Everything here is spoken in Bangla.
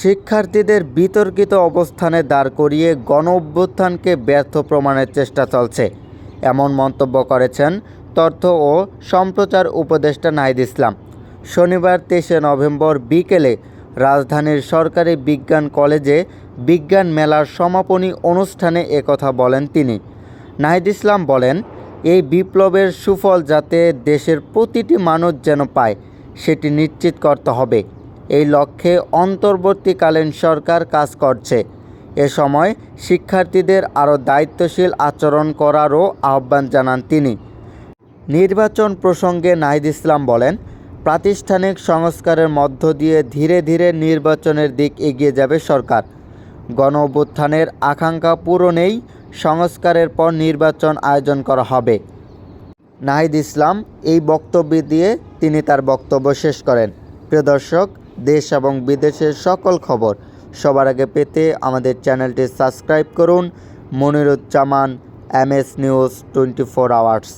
শিক্ষার্থীদের বিতর্কিত অবস্থানে দাঁড় করিয়ে গণ অভ্যুত্থানকে ব্যর্থ প্রমাণের চেষ্টা চলছে। এমন মন্তব্য করেছেন তথ্য ও সম্প্রচার উপদেষ্টা নাহিদ ইসলাম। শনিবার তেইশে নভেম্বর বিকেলে রাজধানীর সরকারি বিজ্ঞান কলেজে বিজ্ঞান মেলার সমাপনী অনুষ্ঠানে একথা বলেন তিনি। নাহিদ ইসলাম বলেন, এই বিপ্লবের সুফল যাতে দেশের প্রতিটি মানুষ যেন পায়, সেটি নিশ্চিত করতে হবে। এই লক্ষ্যে অন্তর্বর্তীকালীন সরকার কাজ করছে। এ সময় শিক্ষার্থীদের আরও দায়িত্বশীল আচরণ করারও আহ্বান জানান তিনি। নির্বাচন প্রসঙ্গে নাহিদ ইসলাম বলেন, প্রাতিষ্ঠানিক সংস্কারের মধ্য দিয়ে ধীরে ধীরে নির্বাচনের দিক এগিয়ে যাবে সরকার। গণ অভ্যুত্থানের আকাঙ্ক্ষা পূরণেই সংস্কারের পর নির্বাচন আয়োজন করা হবে। নাহিদ ইসলাম এই বক্তব্য দিয়ে তিনি তার বক্তব্য শেষ করেন। প্রিয় দর্শক দেশ এবং বিদেশের সকল খবর সবার আগে পেতে আমাদের চ্যানেলটি সাবস্ক্রাইব করুন। Moniruzzaman, M S news twenty four hours.